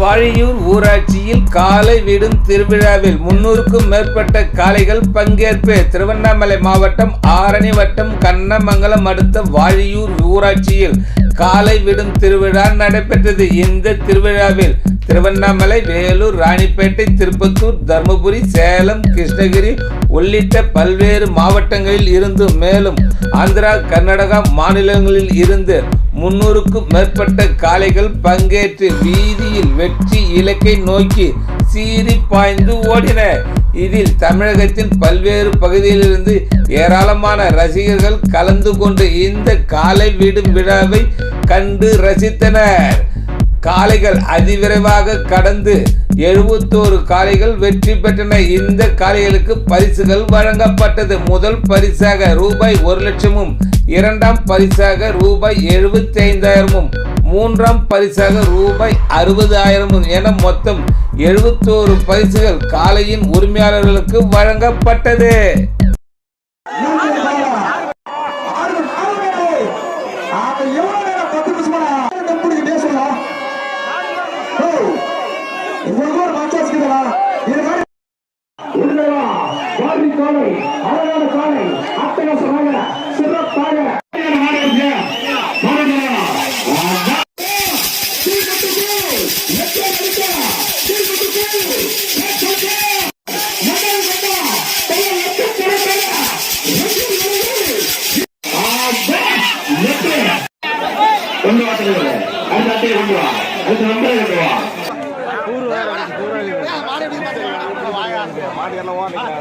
வாழியூர் ஊராட்சியில் காலை விடும் திருவிழாவில் முன்னூறுக்கும் மேற்பட்ட காளைகள் பங்கேற்பு. திருவண்ணாமலை மாவட்டம் ஆரணி வட்டம் கண்ணமங்கலம் அடுத்த வாழியூர் ஊராட்சியில் காலை விடும் திருவிழா நடைபெற்றது. இந்த திருவிழாவில் திருவண்ணாமலை வேலூர் ராணிப்பேட்டை திருப்பத்தூர் தருமபுரி சேலம் கிருஷ்ணகிரி உள்ளிட்ட பல்வேறு மாவட்டங்களில் இருந்து மேலும் ஆந்திரா கர்நாடகா மாநிலங்களில் இருந்து முன்னூறுக்கும் மேற்பட்ட காளைகள் பங்கேற்று வீதியில் வெற்றி இலக்கை நோக்கி சீறி பாய்ந்து ஓடின. இதில் தமிழகத்தின் பல்வேறு பகுதியிலிருந்து ஏராளமான ரசிகர்கள் கலந்து கொண்டு இந்த காலை விடும் விழாவை கண்டு ரசித்தனர். காளைகள் அதிவிரைவாக கடந்து எழுபத்தோரு காளைகள் வெற்றி பெற்றன. இந்த காளைகளுக்கு பரிசுகள் வழங்கப்பட்டது. முதல் பரிசாக ரூபாய் ஒரு லட்சமும் இரண்டாம் பரிசாக ரூபாய் எழுபத்தி ஐந்தாயிரமும் மூன்றாம் பரிசாக ரூபாய் அறுபதாயிரமும் என மொத்தம் எழுபத்தோரு பரிசுகள் காலையின் உரிமையாளர்களுக்கு வழங்கப்பட்டது. அழகான காலை அத்தனை கட்டி கொண்டு வா நூத்தி ஒன்பது கொண்டு வா